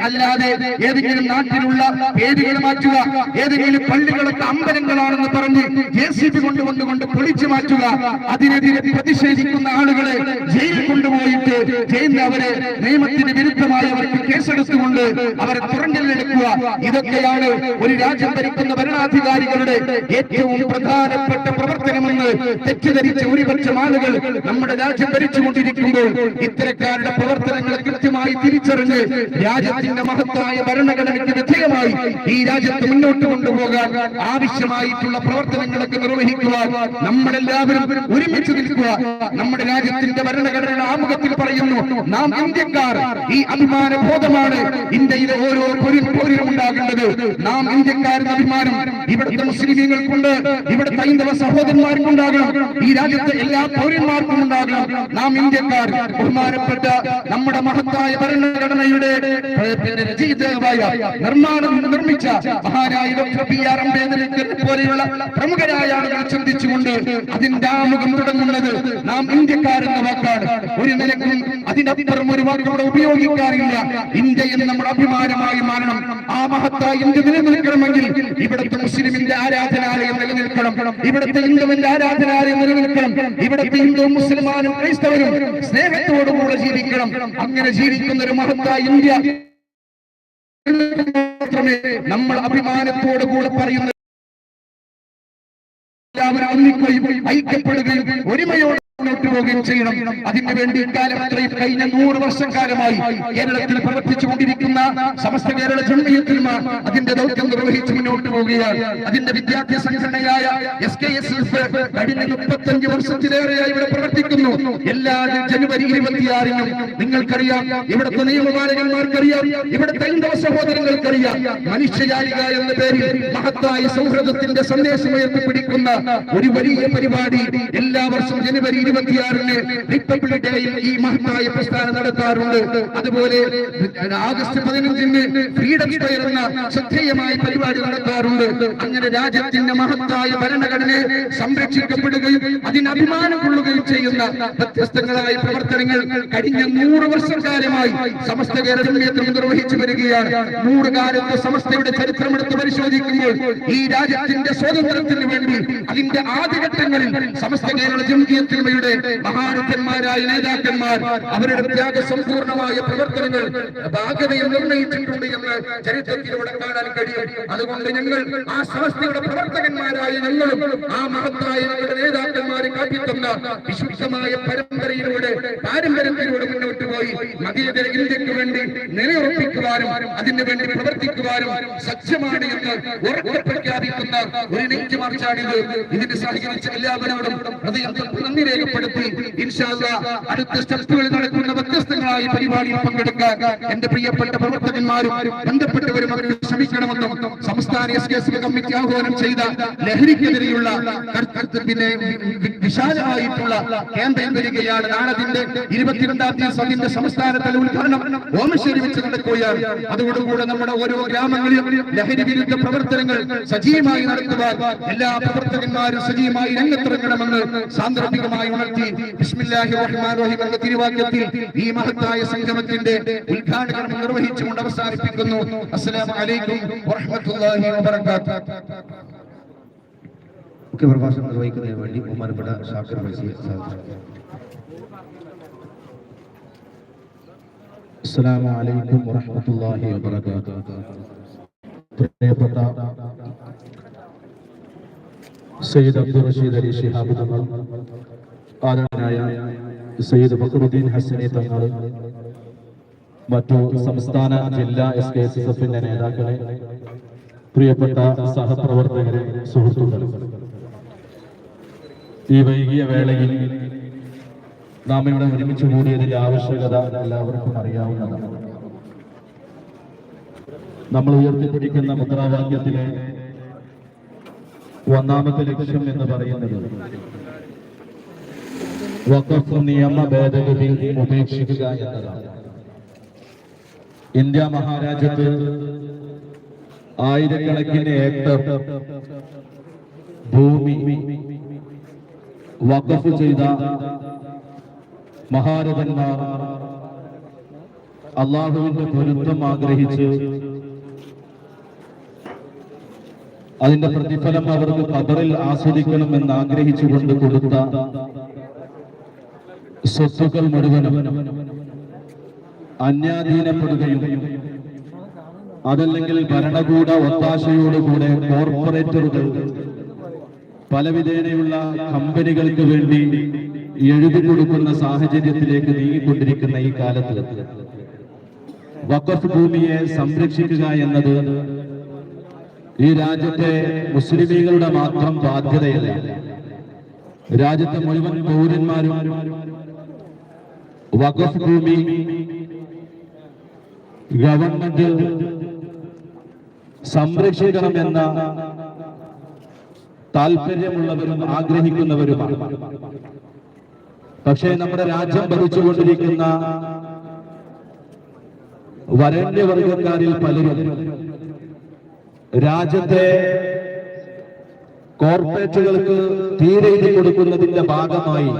അല്ലാതെ ഏതെങ്കിലും നാട്ടിലുള്ള പേരുകൾ മാറ്റുക ഏതെങ്കിലും പള്ളികളൊക്കെ അമ്പലങ്ങളാണെന്ന് പറഞ്ഞ് ജെ സി ബി കൊണ്ടുവന്നുകൊണ്ട് പൊളിച്ചു മാറ്റുക അതിനെതിരെ പ്രതിഷേധിക്കുന്ന ആളുകളെ ജയിലിൽ കൊണ്ടുപോയിട്ട് ജയിലിൽ അവരെ നിയമത്തിന് വിരുദ്ധമായി അവർക്ക് കേസെടുത്തുകൊണ്ട് അവരെ തുറങ്കലിലെടുക്കുക ഇതൊക്കെയാണ് ഒരു രാജ്യം ഭരിക്കുന്ന ഭരണാധികാരികളുടെ ഏറ്റവും പ്രധാനപ്പെട്ട പ്രവർത്തനമെന്ന് തെറ്റിദ്ധരിച്ച ഭൂരിപക്ഷം ആളുകൾ നമ്മുടെ രാജ്യം ഭരിച്ചുകൊണ്ടിരിക്കുമ്പോൾ ഇത്തരക്കാരുടെ പ്രവർത്തനങ്ങൾ കൃത്യമായി തിരിച്ചറിഞ്ഞ് രാജ്യത്തിന്റെ മഹത്തായ ഭരണഘടനയ്ക്ക് വിധേയമായി ഈ രാജ്യത്ത് മുന്നോട്ട് കൊണ്ടുപോകാൻ ആവശ്യമായിട്ടുള്ള പ്രവർത്തനങ്ങളൊക്കെ നിർവഹിക്കുക. നമ്മളെല്ലാവരും ഒരുമിച്ച് നിൽക്കുക. നമ്മുടെ രാജ്യത്തിന്റെ ഭരണഘടന ആമുഖത്തിൽ പറയുന്നു നാം ഇന്ത്യക്കാർ. ഈ അഭിമാന ബോധമാണ് ഇന്ത്യയിലെ ഓരോ പൗരനും ഉണ്ടാകേണ്ടത് നാം ഇന്ത്യക്കാരുടെ അഭിമാനം ഇവിടുത്തെ മുസ്ലിമീങ്ങൾക്കുണ്ട് ഇവിടുത്തെ ഹൈന്ദവ സഹോദരന്മാർക്കുണ്ടാകണം ഈ രാജ്യത്തെ എല്ലാ പൗരന്മാർക്കും ഉണ്ടാകണം. നാം ഇന്ത്യക്കാർ ബഹുമാനപ്പെട്ട നമ്മുടെ മഹത്തായ ഭരണഘടനയുടെ രചയിതാവായ നിർമ്മാണം നിർമ്മിച്ച മഹാനായ ഡോക്ടർ ബി ആർ അംബേദ്കർ പോലെയുള്ള പ്രമുഖരായ ആളുകൾ ചിന്തിച്ചുകൊണ്ട് അതിന്റെ ആമുഖം തുടങ്ങുന്നത് നാം ഇന്ത്യക്കാരെന്ന വാക്കാണ്. ഒരു നിലക്കും അതിനപ്പുറം ഒരു വാക്കോടെ ഉപയോഗിക്കാറില്ല. ഇന്ത്യ എന്ന് നമ്മുടെ അഭിമാനമായി മാറണം ആ മഹത്തായ ഇന്ത്യ നിലനിൽക്കണമെങ്കിൽ ഇവിടുത്തെ മുസ്ലിമിന്റെ ആരാധനാലയം നിലനിൽക്കണം. ഇവിടുത്തെ ഹിന്ദുവിന്റെ ആരാധനാലയം നിലനിൽക്കണം. ഇവിടുത്തെ ഹിന്ദു മുസ്ലിമാനും ക്രൈസ്തവരും സ്നേഹത്തോടുകൂടെ ജീവിക്കണം. അങ്ങനെ ജീവിക്കുന്ന ഒരു മഹത്തായ ഇന്ത്യ മാത്രമേ നമ്മൾ അഭിമാനത്തോടു കൂടെ പറയുന്ന എല്ലാവരും ഒന്നിക്കുകയും ഐക്യപ്പെടുകയും ഒരുമയോടെ പോവുകയും ചെയ്യണം. അതിനു വേണ്ടി ഇക്കാലം ഇത്രയും കഴിഞ്ഞ നൂറ് വർഷക്കാലമായി കേരളത്തിൽ പ്രവർത്തിച്ചുകൊണ്ടിരിക്കുന്ന സമസ്ത കേരള ജനീയത്തിന്മാർ അതിന്റെ ദൗത്യം നിർവഹിച്ച് മുന്നോട്ട് പോവുകയാണ്. അതിന്റെ വിദ്യാർത്ഥി സംഘടനയായ എസ് കെ എസ് എഫ് കഴിഞ്ഞ മുപ്പത്തഞ്ച് വർഷത്തിലേറെയായി ഇവിടെ പ്രവർത്തിക്കുന്നു. എല്ലാ ജനുവരി ഇരുപത്തിയാറിനും നിങ്ങൾക്കറിയാം ഇവിടുത്തെ നിയമപാലകന്മാർക്കറിയാം ഇവിടുത്തെ ഹൈന്ദവ സഹോദരങ്ങൾക്കറിയാം. മനുഷ്യജാലിക എന്ന പേരിൽ മഹത്തായ സൗഹൃദത്തിന്റെ സന്ദേശം ഉയർത്തിപ്പിടിക്കുന്ന ഒരു വലിയ പരിപാടി എല്ലാ വർഷവും ജനുവരി ഇരുപത്തിയാറിന് റിപ്പബ്ലിക് ഡേയിൽ ഈ മഹത്തായ പ്രസ്ഥാനം നടത്താറുണ്ട്. അതുപോലെ ആഗസ്റ്റ് പതിനഞ്ചിന് ഫ്രീഡം സ്ക്വയർ എന്ന ശ്രദ്ധേയമായ പരിപാടി നടത്താറുണ്ട്. അങ്ങനെ രാജ്യത്തിന്റെ മഹത്തായ ഭരണഘടനയെ സംരക്ഷിക്കപ്പെടുകയും അതിന് അഭിമാനം കൊള്ളുകയും ചെയ്യുന്ന വ്യത്യസ്തങ്ങളായ പ്രവർത്തനങ്ങൾ കഴിഞ്ഞ നൂറ് വർഷക്കാലമായി സമസ്ത കേരള നേതൃത്വം നിർവഹിച്ചു വരികയാണ്. നൂറ് കാലത്തെ സമസ്തയുടെ ചരിത്രമെടുത്ത് പരിശോധിക്കുമ്പോൾ ഈ രാജ്യത്തിന്റെ സ്വാതന്ത്ര്യത്തിന് വേണ്ടി അതിന്റെ ആദ്യഘട്ടങ്ങളിൽ സമസ്ത കേരള ജംഗീയത്തിന്മയുടെ മഹാരഥന്മാരായ നേതാക്കന്മാർ അവരുടെ ത്യാഗസമ്പൂർണമായ പ്രവർത്തനങ്ങൾ ഭാഗ്യതയും നിർണയിച്ചിട്ടുണ്ട് എന്ന് ചരിത്രത്തിലൂടെ കാണാൻ കഴിയും. അതുകൊണ്ട് ഞങ്ങൾ ആ സമസ്തയുടെ പ്രവർത്തകന്മാരായ ഞങ്ങളും ആ മഹത്തായ നേതാക്കന്മാരെ കാട്ടിത്തന്ന വിശുദ്ധമായ പരമ്പരയിലൂടെ പാരമ്പര്യത്തിലൂടെ മുന്നോട്ട് പോയി. മതേതര ഇന്ത്യയ്ക്ക് വേണ്ടി നിലയുറപ്പിക്കുവാനും അതിനു വേണ്ടി പ്രവർത്തിക്കുവാനും സജ്ജമാണ് എന്ന് ഉറക്കെ പ്രഖ്യാപിക്കുന്ന ഒരു നെഞ്ചു മാർച്ചാണിത്. ഇതിന് സഹകരിച്ച എല്ലാവരോടും ഹൃദയം നന്ദി രേഖപ്പെടുത്തുന്നു. രേഖപ്പെടുത്തി ഇൻഷാല്ല അടുത്ത സ്റ്റെപ്പുകളിൽ നടക്കുന്ന വ്യത്യസ്തങ്ങളായ പരിപാടിയിൽ പങ്കെടുക്കാൻ എന്റെ പ്രിയപ്പെട്ട പ്രവർത്തകന്മാരും ബന്ധപ്പെട്ടവരും അവർ ശ്രമിക്കണമെന്നും സംസ്ഥാന എസ് കെ കമ്മിറ്റി ആഹ്വാനം ചെയ്ത ലഹരിക്കെതിരെയുള്ള പിന്നെ വിശാലമായിട്ടുള്ള കേന്ദ്രം വരികയാണ്. നാളതിന്റെ ഇരുപത്തിരണ്ടാം തീയതി അതിന്റെ സംസ്ഥാനതല ഉദ്ഘാടനം ഓമശ്ശേരി വെച്ച് നടക്കുകയാണ്. അതോടുകൂടെ നമ്മുടെ ഓരോ ഗ്രാമങ്ങളിലും ലഹരി വിരുദ്ധ പ്രവർത്തനങ്ങൾ സജീവമായി നടത്തുവാൻ എല്ലാ പ്രവർത്തകന്മാരും സജീവമായി രംഗത്തിറങ്ങണമെന്ന് സാന്ദർഭികമായി ബിസ്മില്ലാഹി റഹ്മാൻ റഹീം എന്ന തിരുവാക്യത്തിൽ ഈ മഹത്തായ സംഗമത്തിന്റെ ഉദ്ഘാടനം നിർവഹിച്ചുകൊണ്ട് അവസാനിപ്പിക്കുന്നു. അസ്സലാമു അലൈക്കും വറഹ്മത്തുള്ളാഹി വബറകാതുഹു. മുഖ്യ പ്രഭാഷണം നിർവഹിക്കുന്നതിന് വേണ്ടി ബഹുമാനപ്പെട്ട ഷാക്കിർ ഫൈസിയെ അസ്സലാമു അലൈക്കും വറഹ്മത്തുള്ളാഹി വബറകാതുഹു. പ്രിയപ്പെട്ട സയ്യിദ് അബ്ദുൾ റഷീദ് അലി ശിഹാബ് തങ്ങൾ ആദരണീയനായ സയ്യിദ് ഫക്രുദ്ദീൻ ഹസനെ തങ്ങൾ മറ്റു സംസ്ഥാന ജില്ലാ എസ് കെ എസ് എസ് എഫിന്റെ നേതാക്കളെ പ്രിയപ്പെട്ട സഹപ്രവർത്തകരെ സുഹൃത്തുക്കളെ. ഈ വൈകിയ വേളയിൽ നാം ഇവിടെ ഒരുമിച്ച് കൂടിയതിന്റെ ആവശ്യകത എല്ലാവർക്കും അറിയാവുന്നതാണ്. നമ്മൾ ഉയർത്തിപ്പിടിക്കുന്ന മുദ്രാവാക്യത്തിലെ ഒന്നാമത്തെ ലക്ഷ്യം എന്ന് പറയുന്നത് വഖഫ് നിയമ ഭേദഗതി ഉപേക്ഷിക്കുക എന്നതാണ്. ഇന്ത്യ മഹാരാജ്യത്ത് ആയിരക്കണക്കിന് ഏക്കർ ഭൂമി വഖഫ് ചെയ്ത മഹാരഥന്മാർ അള്ളാഹുവിന്റെ പൊരുത്തം ആഗ്രഹിച്ച് അതിന്റെ പ്രതിഫലം അവർക്ക് കബറിൽ ആസ്വദിക്കണമെന്ന് ആഗ്രഹിച്ചുകൊണ്ട് കൊടുത്ത സ്വത്തുക്കൾ മുഴുവനും അന്യാധീനപ്പെടുകയും അതല്ലെങ്കിൽ ഭരണകൂട ഒത്താശയോടുകൂടെ കോർപ്പറേറ്ററുകൾ പലവിധേനയുള്ള കമ്പനികൾക്ക് വേണ്ടി എഴുതി കൊടുക്കുന്ന സാഹചര്യത്തിലേക്ക് നീങ്ങിക്കൊണ്ടിരിക്കുന്ന ഈ കാലത്ത് വഖഫ് ഭൂമിയെ സംരക്ഷിക്കുക എന്നത് ഈ രാജ്യത്തെ മുസ്ലിമീങ്ങളുടെ മാത്രം ബാധ്യതയല്ല. രാജ്യത്തെ മുഴുവൻ പൗരന്മാരും വഖഫ് ഭൂമി ഗവൺമെന്റ് സംരക്ഷിക്കണമെന്ന താല്പര്യമുള്ളവരും ആഗ്രഹിക്കുന്നവരുമാണ്. പക്ഷേ നമ്മുടെ രാജ്യം ഭരിച്ചുകൊണ്ടിരിക്കുന്ന വരണ്യവർഗക്കാരിൽ പലരും രാജ്യത്തെ കോർപ്പറേറ്റുകൾക്ക് തീരെ കൊടുക്കുന്നതിന്റെ ഭാഗമായി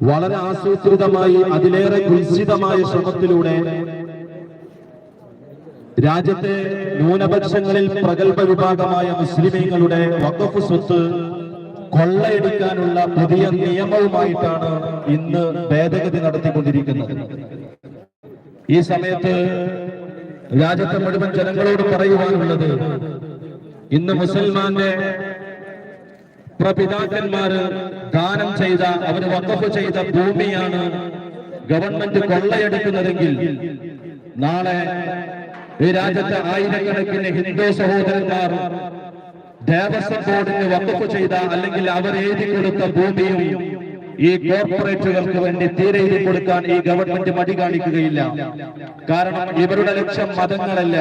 വളരെ ആസൂത്രിതമായി അതിലേറെ കുൽസിതമായ ശ്രമത്തിലൂടെ രാജ്യത്തെ ന്യൂനപക്ഷങ്ങളിൽ പ്രഗത്ഭ വിഭാഗമായ മുസ്ലിമീങ്ങളുടെ വഖഫ് സ്വത്ത് കൊള്ളയടിക്കാനുള്ള പുതിയ നിയമവുമായിട്ടാണ് ഇന്ന് ഭേദഗതി നടത്തിക്കൊണ്ടിരിക്കുന്നത്. ഈ സമയത്ത് രാജ്യത്തെ മുഴുവൻ ജനങ്ങളോട് പറയുവാനുള്ളത് ഇന്ന് മുസൽമാന്റെ പ്രപിതാക്കന്മാര് ദാനം ചെയ്ത അവർ വക്കഫ് ചെയ്ത ഭൂമിയാണ് ഗവൺമെന്റ് കൊള്ളയെടുക്കുന്നതെങ്കിൽ നാളെ ഈ രാജ്യത്തെ ആയിരക്കണക്കിന് ഹിന്ദു സഹോദരന്മാർ ദേവസ്വം ബോർഡിന് വക്കഫ് ചെയ്ത അല്ലെങ്കിൽ അവർ എഴുതി കൊടുത്ത ഭൂമിയും ഈ കോർപ്പറേറ്റുകൾക്ക് വേണ്ടി തീരെ എഴുതി കൊടുക്കാൻ ഈ ഗവൺമെന്റ് മടി കാണിക്കുകയില്ല. കാരണം ഇവരുടെ ലക്ഷ്യം മതങ്ങളല്ല.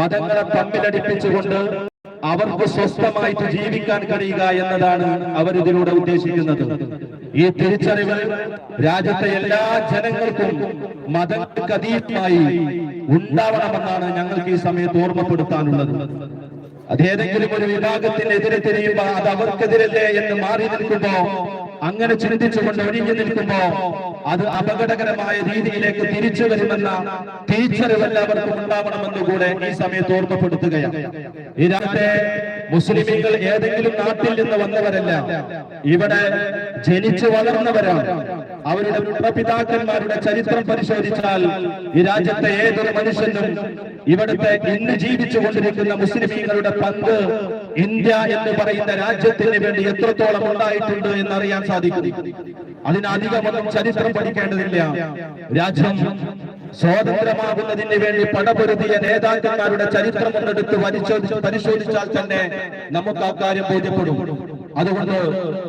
മതങ്ങളെ തമ്മിലടിപ്പിച്ചുകൊണ്ട് അവർക്ക് സ്വസ്ഥമായിട്ട് ജീവിക്കാൻ കഴിയുക എന്നതാണ് അവർ ഇതിലൂടെ ഉദ്ദേശിക്കുന്നത്. ഈ തിരിച്ചറിവ് രാജ്യത്തെ എല്ലാ ജനങ്ങൾക്കും മതക്കതീയമായി ഉണ്ടാവണമെന്നാണ് ഞങ്ങൾക്ക് ഈ സമയത്ത് ഓർമ്മപ്പെടുത്താനുള്ളത്. അതേതെങ്കിലും ഒരു വിഭാഗത്തിനെതിരെ തിരിയുമ്പോ അത് അവർക്കെതിരല്ലേ എന്ന് മാറി നിൽക്കുമ്പോ അങ്ങനെ ചിന്തിച്ചുകൊണ്ട് ഒഴിഞ്ഞു നിൽക്കുമ്പോ അത് അപകടകരമായ രീതിയിലേക്ക് തിരിച്ചു വരുമെന്ന തിരിച്ചറിവ് എല്ലാവർക്കും ഉണ്ടാവണമെന്ന് കൂടെ ഈ സമയത്ത് ഓർമ്മപ്പെടുത്തുകയാണ്. ഈ രാജ്യത്തെ മുസ്ലിമീങ്ങൾ ഏതെങ്കിലും നാട്ടിൽ നിന്ന് വന്നവരല്ല ഇവിടെ ജനിച്ചു വളർന്നവരാണ്. അവരുടെ പിതാക്കന്മാരുടെ ചരിത്രം പരിശോധിച്ചാൽ ഈ രാജ്യത്തെ ഏതൊരു മനുഷ്യനും ഇവിടുത്തെ ഇന്ന് ജീവിച്ചു കൊണ്ടിരിക്കുന്ന മുസ്ലിമീങ്ങളുടെ പങ്ക് ഇന്ത്യ എന്ന് പറയുന്ന രാജ്യത്തിന് വേണ്ടി എത്രത്തോളം ഉണ്ടായിട്ടുണ്ട് എന്നറിയാൻ സാധിക്കും അതിനധികമൊന്നും ചരിത്രം പഠിക്കേണ്ടതില്ല. രാജ്യം സ്വാതന്ത്ര്യമാകുന്നതിന് വേണ്ടി പടപൊരുതിയ നേതാക്കന്മാരുടെ ചരിത്രം ഒന്നെടുത്ത് പരിശോധി പരിശോധിച്ചാൽ തന്നെ നമുക്ക് ആ കാര്യം ബോധ്യപ്പെടും. അതുകൊണ്ട്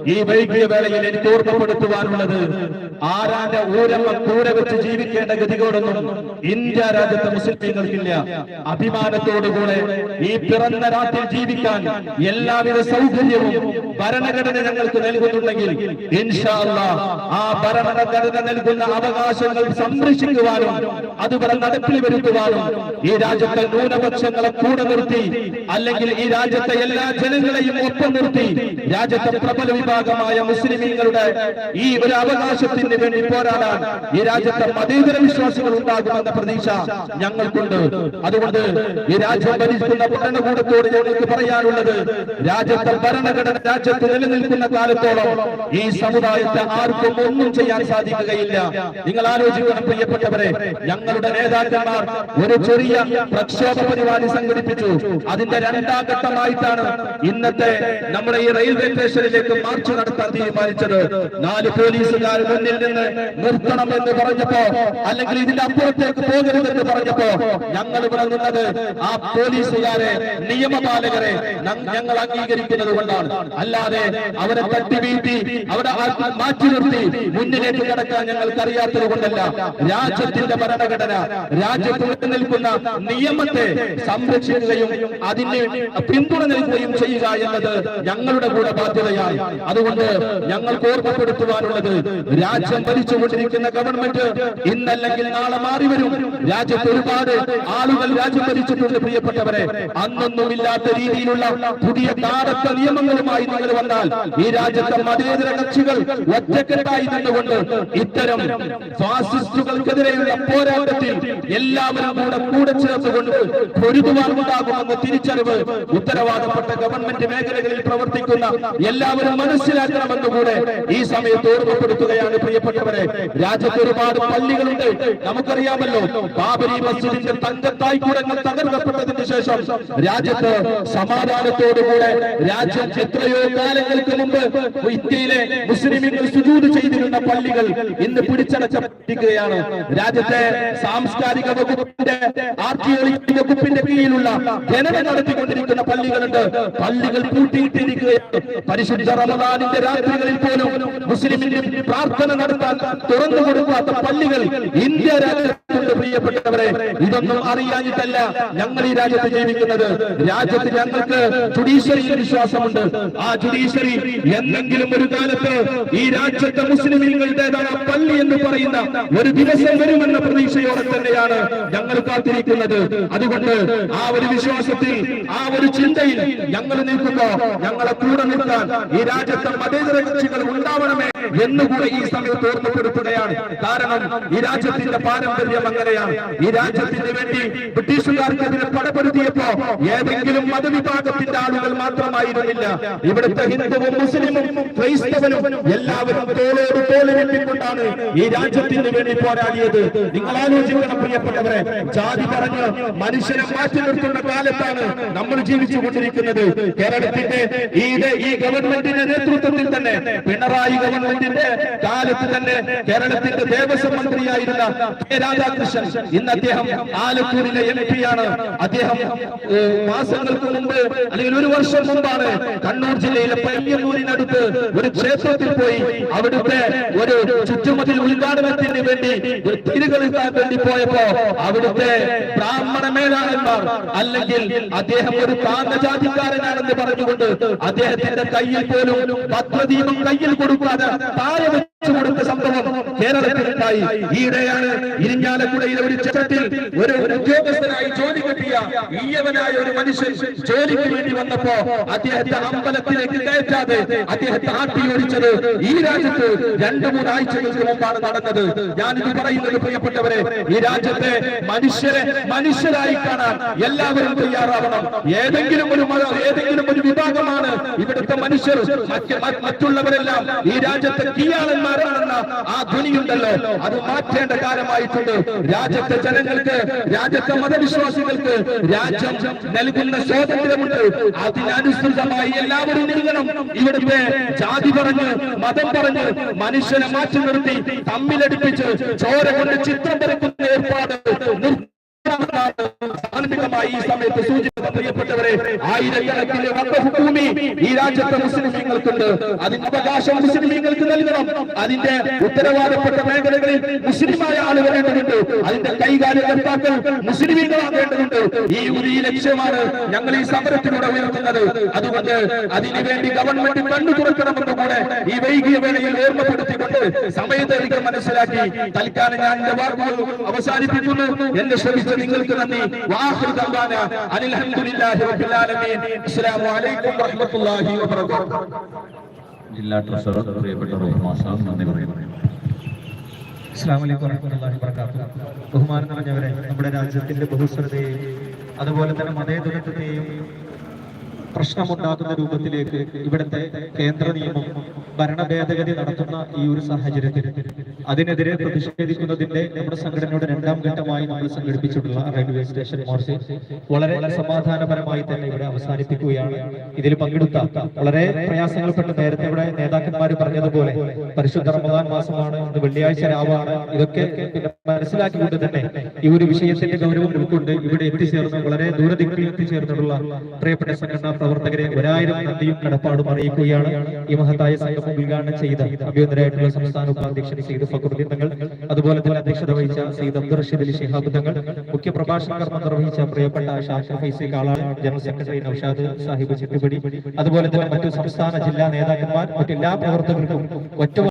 ഈ വൈകിയ വേളയിൽ എനിക്ക് ഓർമ്മപ്പെടുത്തുവാനുള്ളത് ആരാന്റെ ഊരമ്മ കൂര വെച്ച് ജീവിക്കേണ്ട ഗതികോടൊന്നും ഇന്ത്യ രാജ്യത്തെ മുസ്ലിംകൾക്കില്ല. അഭിമാനത്തോടുകൂടെ ഈ പിറന്ന നാട്ടിൽ ജീവിക്കാൻ എല്ലാവിധ സൗകര്യവും ഭരണഘടന ഞങ്ങൾക്ക് നൽകുന്നുണ്ടെങ്കിൽ ഇൻഷാല്ല ആ ഭരണഘടന നൽകുന്ന അവകാശങ്ങൾ സംരക്ഷിക്കുവാനും അതുപോലെ നടപ്പിൽ വരുത്തുവാനും ഈ രാജ്യത്തെ ന്യൂനപക്ഷങ്ങളെ കൂടെ നിർത്തി അല്ലെങ്കിൽ ഈ രാജ്യത്തെ എല്ലാ ജനങ്ങളെയും ഒപ്പം നിർത്തി രാജ്യത്തെ പ്രബല വിഭാഗമായ മുസ്ലിമീങ്ങളുടെ ഈ ഒരു അവകാശത്തിന് വേണ്ടി പോരാടാൻ ഈ രാജ്യത്തെ മതേതര വിശ്വാസികൾ ഉണ്ടാകുമെന്ന പ്രതീക്ഷ ഞങ്ങൾക്കുണ്ട്. അതുകൊണ്ട് ഈ രാജ്യം ഭരിക്കുന്ന ഭരണകൂടത്തോട് ഞങ്ങൾക്ക് പറയാനുള്ളത് രാജ്യത്തെ ഭരണഘടന രാജ്യത്ത് നിലനിൽക്കുന്ന കാലത്തോളം ഈ സമുദായത്തെ ആർക്കും ഒന്നും ചെയ്യാൻ സാധിക്കുകയില്ല. നിങ്ങൾ ആലോചിക്കണം പ്രിയപ്പെട്ടവരെ ഞങ്ങളുടെ നേതാക്കന്മാർ ഒരു ചെറിയ പ്രക്ഷോഭ പരിപാടി സംഘടിപ്പിച്ചു. അതിന്റെ രണ്ടാം ഘട്ടമായിട്ടാണ് ഇന്നത്തെ നമ്മുടെ ഈ റെയിൽവേ സ്റ്റേഷനിലേക്ക് മാർച്ച് നടത്താൻ തീരുമാനിച്ചത്. നാല് പോലീസുകാർ മുന്നിൽ നിന്ന് നിർത്തണം എന്ന് പറഞ്ഞപ്പോ അല്ലെങ്കിൽ ഇതിന്റെ അപ്പുറത്തേക്ക് പോകരുതെന്ന് പറഞ്ഞപ്പോ ഞങ്ങൾ ഇവിടെ ആ പോലീസുകാരെ നിയമപാലകരെ ഞങ്ങൾ അംഗീകരിക്കുന്നത് കൊണ്ടാണ്. അല്ലാതെ അവരെ തട്ടി വീഴ്ത്തി അവരെ മാറ്റി നിർത്തി മുന്നിലേക്ക് കിടക്കാൻ ഞങ്ങൾക്ക് അറിയാത്തത് കൊണ്ടല്ല. രാജ്യത്തിന്റെ ഭരണഘടന രാജ്യത്ത് നിൽക്കുന്ന നിയമത്തെ സംരക്ഷിക്കുകയും അതിന് പിന്തുണ നൽകുകയും ചെയ്യുക എന്നത് ഞങ്ങളുടെ കൂടെ ബാധ്യതയാണ് അതുകൊണ്ട് ഞങ്ങൾക്ക് ഓർമ്മപ്പെടുത്തുവാനുള്ളത് രാജ്യം ഭരിച്ചുകൊണ്ടിരിക്കുന്ന ഗവൺമെന്റ് ഇന്നല്ലെങ്കിൽ നാളെ മാറി വരും. രാജ്യത്ത് ഒരുപാട് ആളുകൾ രാജ്യം ഭരിച്ചിട്ടുണ്ട് പ്രിയപ്പെട്ടവരെ. അന്നൊന്നുമില്ലാത്ത രീതിയിലുള്ള പുതിയ കാലത്തെ നിയമങ്ങളുമായി നിങ്ങൾ വന്നാൽ ഈ രാജ്യത്തെ മതേതര കക്ഷികൾ ഒറ്റക്കെട്ടായി നിന്നുകൊണ്ട് ഇത്തരം ഫാസിസ്റ്റുകൾക്കെതിരെയുള്ള പോരാട്ടത്തിൽ എല്ലാവരും കൂടെ കൂടെ ചേർത്തുകൊണ്ട് പൊരുതുവാനുണ്ടാകുമെന്ന തിരിച്ചറിവ് ഉത്തരവാദപ്പെട്ട ഗവൺമെന്റ് മേഖലകളിൽ പ്രവർത്തിക്കുന്ന എല്ലാവരും മനസ്സിലാക്കണമെന്ന് കൂടെ ഈ സമയത്ത് ഓർമ്മപ്പെടുത്തുകയാണ് പ്രിയപ്പെട്ടവരെ. രാജ്യത്ത് ഒരുപാട് പള്ളികളുണ്ട്. നമുക്കറിയാമല്ലോ ബാബരി മസ്ജിദിന്റെ തങ്കത്തായി കൂടങ്ങൾ തകർക്കപ്പെട്ടതിന് ശേഷം രാജ്യത്ത് സമാധാനത്തോടുകൂടെ രാജ്യം എത്രയോ കാലങ്ങൾക്ക് മുമ്പ് ഇന്ത്യയിലെ മുസ്ലിമുകൾ സുജൂത് ചെയ്തിരുന്ന പള്ളികൾ ഇന്ന് പിടിച്ചടച്ചിരിക്കുകയാണ് രാജ്യത്തെ സാംസ്കാരിക വകുപ്പിന്റെ ആർക്കിയോളജി വകുപ്പിന്റെ കീഴിലുള്ള ഖനനം നടത്തിക്കൊണ്ടിരിക്കുന്ന പള്ളികളുണ്ട്. പള്ളികൾ പൂട്ടിയിട്ടിരിക്കുകയാണ്. പരിശുദ്ധ റമദാനിന്റെ രാത്രികളിൽ പോലും മുസ്ലിമിന്റെ പ്രാർത്ഥന നടത്താൻ തുറന്നു കൊടുക്കാത്ത പള്ളികൾ ഇന്ത്യ രാജ്യത്തുണ്ട് പ്രിയപ്പെട്ടവരെ. ഇതൊന്നും അറിയാഞ്ഞിട്ടല്ല ഞങ്ങൾ ഈ രാജ്യത്ത് ജീവിക്കുന്നത്. രാജ്യത്ത് ഞങ്ങൾക്ക് ജുഡീഷ്യറിയിൽ വിശ്വാസമുണ്ട്. ആ ജുഡീഷ്യറി എന്തെങ്കിലും ഒരു കാലത്ത് ഈ രാജ്യത്തെ മുസ്ലിമുകളുടേതായ പള്ളി എന്ന് പറയുന്ന ഒരു ദിവസം വരുമെന്ന പ്രതീക്ഷയോടെ തന്നെയാണ് ഞങ്ങൾ കാത്തിരിക്കുന്നത്. അതുകൊണ്ട് ആ ഒരു വിശ്വാസത്തിൽ ആ ഒരു ചിന്തയിൽ ഞങ്ങൾ നിൽക്കുമ്പോ ഞങ്ങളെ കൂടെ നിൽക്കാൻ ഈ രാജ്യത്തെ മതേതര കക്ഷികൾ ഉണ്ടാവണമേ എന്നുകൂടെ ഈ സമയത്ത് ഓർമ്മപ്പെടുത്തുകയാണ്. കാരണം ഈ രാജ്യത്തിന്റെ പാരമ്പര്യം അങ്ങനെയാണ്. ഈ രാജ്യത്തിന് വേണ്ടി ബ്രിട്ടീഷുകാർക്കെതിരെ പടപ്പെടുത്തിയപ്പോ ഏതെങ്കിലും മതവിഭാഗത്തിന്റെ ആളുകൾ മാത്രമായിരുന്നില്ല. ഇവിടുത്തെ ഹിന്ദുവും മുസ്ലിമും ക്രൈസ്തവനും എല്ലാവരും തോളോട് തോളിനെട്ടിക്കൊണ്ടാണ് ഈ രാജ്യത്തിന് വേണ്ടി പോരാടിയത്. നിങ്ങൾ ആലോചിക്കണം പ്രിയപ്പെട്ടവരെ ജാതി പറഞ്ഞ് മനുഷ്യനെ മാറ്റി നിർത്തുന്ന കാലത്താണ് നമ്മൾ ജീവിച്ചു കൊണ്ടിരിക്കുന്നത് കേരളത്തിന്റെ ഈ ഈ ഗവൺമെന്റിന്റെ നേതൃത്വത്തിൽ തന്നെ പിണറായി ഗവൺമെന്റിന്റെ കാലത്ത് തന്നെ കേരളത്തിന്റെ ദേവസ്വം മന്ത്രിയായിരുന്ന കെ രാധാകൃഷ്ണൻ ഇന്ന് അദ്ദേഹം ആലത്തൂരിലെ എം പി ആണ്. അദ്ദേഹം മാസങ്ങൾക്ക് മുമ്പ് അല്ലെങ്കിൽ ഒരു വർഷം മുമ്പാണ് കണ്ണൂർ ജില്ലയിലെ പയ്യന്നൂരിനടുത്ത് ഒരു ക്ഷേത്രത്തിൽ പോയി അവിടുത്തെ ഒരു ചുറ്റുമതിൽ ഉദ്ഘാടനത്തിന് വേണ്ടി തിരുകളിക്കാൻ വേണ്ടി പോയപ്പോ അവിടുത്തെ ബ്രാഹ്മണ മേധാവന്മാർ അല്ലെങ്കിൽ അദ്ദേഹം ഒരു താന്തജാതിക്കാരനാണെന്ന് പറഞ്ഞുകൊണ്ട് അദ്ദേഹത്തിന്റെ കയ്യിൽ പോലും പത്രദീപം കയ്യിൽ കൊടുക്കാതെ താഴെ വെച്ചു കൊടുത്ത സംഭവം കേരളത്തിലുണ്ടായി. ഈയിടെയാണ് ഇരിഞ്ഞാലക്കുടയിലെ ഒരു ചട്ടത്തിൽ ഒരു ഉദ്യോഗസ്ഥനായി ജോലി കിട്ടിയ ഈയവനായ ഒരു മനുഷ്യൻ ജോലിക്ക് വേണ്ടി വന്നപ്പോ അദ്ദേഹത്തെ അമ്പലത്തിലേക്ക് കയറ്റാതെ അദ്ദേഹത്തെ ആട്ടി ഓടിച്ചത് ഈ രാജ്യത്ത് രണ്ടു മൂന്നാഴ്ചകൾക്ക് മുമ്പാണ് നടന്നത്. ഞാനിത് പറയുന്നത് പ്രിയപ്പെട്ടവരെ ഈ രാജ്യത്തെ മനുഷ്യരെ മനുഷ്യരായി കാണാൻ എല്ലാവരും തയ്യാറാവണം. ഏതെങ്കിലും ഒരു ഏതെങ്കിലും ഒരു വിഭാഗമാണ് ഇവിടുത്തെ മനുഷ്യർ. മറ്റുള്ളവരെല്ലാം ഈ രാജ്യത്തെ കീയാളന്മാരാണെന്ന ആ ധ്വനിയുണ്ടല്ലോ. അത് മാറ്റേണ്ട കാലമായിട്ടുണ്ട്. രാജ്യത്തെ ജനങ്ങൾക്ക് രാജ്യത്തെ മതവിശ്വാസികൾക്ക് രാജ്യം നൽകുന്ന സ്വാതന്ത്ര്യമുണ്ട്. അതിനനുസൃതമായി എല്ലാവരും നീങ്ങണം ഇവിടുത്തെ ജാതി പറഞ്ഞ് മതം പറഞ്ഞ് മനുഷ്യനെ മാറ്റി നിർത്തി തമ്മിലടിപ്പിച്ച് ചോര കൊണ്ട് ചിത്രം പരക്കുന്ന ഏർപ്പാട് നിർത്തണമെന്നാണ് സാന്മികമായി ഈ സമയത്ത് സൂചിപ്പിച്ച പ്രിയപ്പെട്ടവരെ ആയിരക്കണക്കിന് ഭൂമി ഈ രാജ്യത്തെ മുസ്ലിമീങ്ങൾക്കുണ്ട്. അതിന്റെ അവകാശം മുസ്ലിമീങ്ങൾക്ക് നൽകണം. അതിന്റെ ഉത്തരവാദപ്പെട്ട മേഖലകളിൽ മുസ്ലിമായ ആൾ വരേണ്ടതുണ്ട് അതിന്റെ കൈകാര്യകർത്താക്കൾ മുസ്ലിമീങ്ങളാകേണ്ടതുണ്ട്. ഈ ഒരു ലക്ഷ്യമാണ് ഞങ്ങൾ ഈ സമരത്തിലൂടെ ഉയർത്തുന്നത്. അതുകൊണ്ട് അതിനുവേണ്ടി ഗവൺമെന്റ് കണ്ണു തുറക്കണമെന്ന് കൂടെ ഈ വൈകിയ വേളയിൽ ഓർമ്മപ്പെടുത്തിക്കൊണ്ട് സമയദൈർഘ്യം മനസ്സിലാക്കി. തൽക്കാലം ഞാൻ എന്റെ വാക്കുകൾ അവസാനിപ്പിക്കുന്നു. എന്നെ ശ്രമിച്ച നിങ്ങൾക്ക് നന്ദി. ജില്ലാ പ്രിയപ്പെട്ട നന്ദി പറയുന്നു. ബഹുമാനം നിറഞ്ഞവരെ നമ്മുടെ രാജ്യത്തിന്റെ ബഹുസ്വരതയെയും അതുപോലെ തന്നെ മതേതരത്വത്തെയും പ്രശ്നമുണ്ടാക്കുന്ന രൂപത്തിലേക്ക് ഇവിടുത്തെ കേന്ദ്ര നിയമം ഭരണ ഭേദഗതി നടത്തുന്ന ഈ ഒരു സാഹചര്യത്തിൽ. അതിനെതിരെ പ്രതിഷേധിക്കുന്നതിന്റെ നമ്മുടെ സംഘടനയുടെ രണ്ടാം ഘട്ടമായി നമ്മൾ സംഘടിപ്പിച്ചിട്ടുള്ള റെയിൽവേ സ്റ്റേഷൻ മാർച്ച് വളരെ സമാധാനപരമായി തന്നെ ഇവിടെ അവസാനിപ്പിക്കുകയാണ്. ഇതിൽ പങ്കെടുത്ത വളരെ പ്രയാസങ്ങൾപ്പെട്ട് നേരത്തെ ഇവിടെ നേതാക്കന്മാർ പറഞ്ഞതുപോലെ പരിശുദ്ധ റമദാൻ മാസമാണ് വെള്ളിയാഴ്ച രാവാണ്. ഇതൊക്കെ മനസ്സിലാക്കിക്കൊണ്ട് തന്നെ ഈ ഒരു വിഷയത്തിന്റെ ഗൗരവം ഉൾക്കൊണ്ട് ഇവിടെ എത്തിച്ചേർന്ന് വളരെ ദൂരദിക്കിൽ എത്തിച്ചേർന്നിട്ടുള്ള പ്രിയപ്പെട്ട സംഘടനാ പ്രവർത്തകരെ ഒരായിരം നന്ദിയും കടപ്പാടും അറിയിക്കുകയാണ് ഈ മഹത്തായ സംഗമം ഉദ്ഘാടനം ചെയ്ത അഭ്യന്തരായിട്ടുള്ള സംസ്ഥാന ഉപാധ്യക്ഷൻ സെയ്ദ് ഫക്രുദ്ദീൻ തങ്ങൾ അതുപോലെ തന്നെ അധ്യക്ഷത വഹിച്ച സെയ്ദ് അബ്ദുൾ റഷീദ് അലി ശിഹാബ് തങ്ങൾ മുഖ്യ പ്രഭാഷണ കർമ്മം നിർവഹിച്ച പ്രിയപ്പെട്ട ഷാഫി ഫൈസി കാളാണ് ജനറൽ സെക്രട്ടറി നൌഷാദ് സാഹിബ് ചെട്ടിപ്പടി അതുപോലെ തന്നെ മറ്റു സംസ്ഥാന ജില്ലാ നേതാക്കന്മാർ മറ്റെല്ലാ പ്രവർത്തകർക്കും ഒറ്റ